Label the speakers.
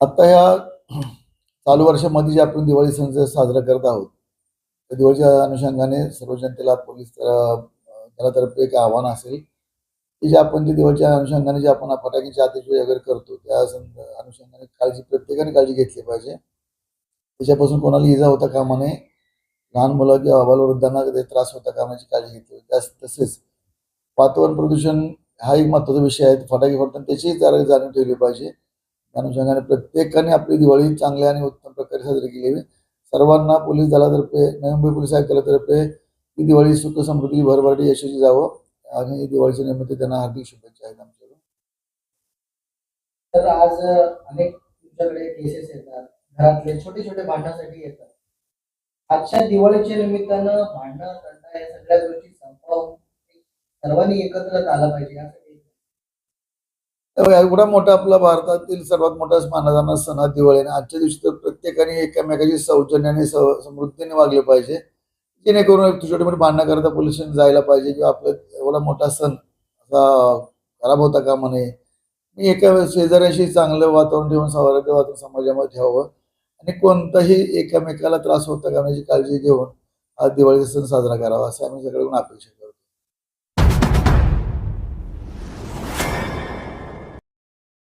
Speaker 1: आता ह्या चालू वर्षामध्ये जे आपण दिवाळी सण साजरा करत आहोत त्या दिवाळीच्या अनुषंगाने सर्व जनतेला पोलीस अं, दलातर्फे एक आव्हान असेल की जे आपण जे दिवाळीच्या अनुषंगाने जे आपण फटाक्यांची आतिषबाजी वगैरे करतो त्या अनुषंगाने काळजी प्रत्येकाने काळजी घेतली पाहिजे. त्याच्यापासून कोणाला इजा होता कामा नये लहान मुलं किंवा अबालवृद्धांना काही त्रास होता कामाची काळजी घेतली त्यास तसेच वातावरण प्रदूषण हा एक महत्त्वाचा विषय आहे. फटाके फोडताना त्याचीही जरा जाणीव ठेवली पाहिजे. त्या अनुषंगाने प्रत्येकाने आपली दिवाळी चांगल्या आणि उत्तम प्रकारे साजरी केली सर्वांना पोलीस दलातर्फे नवी मुंबई पोलीस आयुक्तालयातर्फे ही दिवाळी सुख समृद्धी भरभराटी यशस्वी जावं आणि दिवाळीच्या निमित्त त्यांना हार्दिक शुभेच्छा आहेत आमच्याकडून.
Speaker 2: तर आज अनेक तुमच्याकडे केसेस येतात. घरातले छोटे छोटे भांडणासाठी येतात. आजच्या दिवाळीच्या निमित्तानं भांडणं तंटा या सगळ्या गोष्टी संपवून सर्वांनी एकत्र आला पाहिजे.
Speaker 1: एवढा मोठा आपला भारतातील सर्वात मोठा मानला जाणारा सण हा दिवाळी. आणि आजच्या दिवशी तर प्रत्येकाने एकमेकाची सौजन्याने समृद्धीने वागले पाहिजे. जेणेकरून छोटे मोठे भांडणं करता पोल्युशन जायला पाहिजे किंवा आपला एवढा मोठा सण असा खराब होता कामा नये मी एका शेजाऱ्याशी चांगलं वातावरण ठेवून सौहार्द वातावरण समाजामध्ये ठेवावं. आणि कोणताही एकमेकाला त्रास होता कामाची काळजी घेऊन हा दिवाळीचा सण साजरा करावा असं आम्ही सगळ्यांना अपेक्षा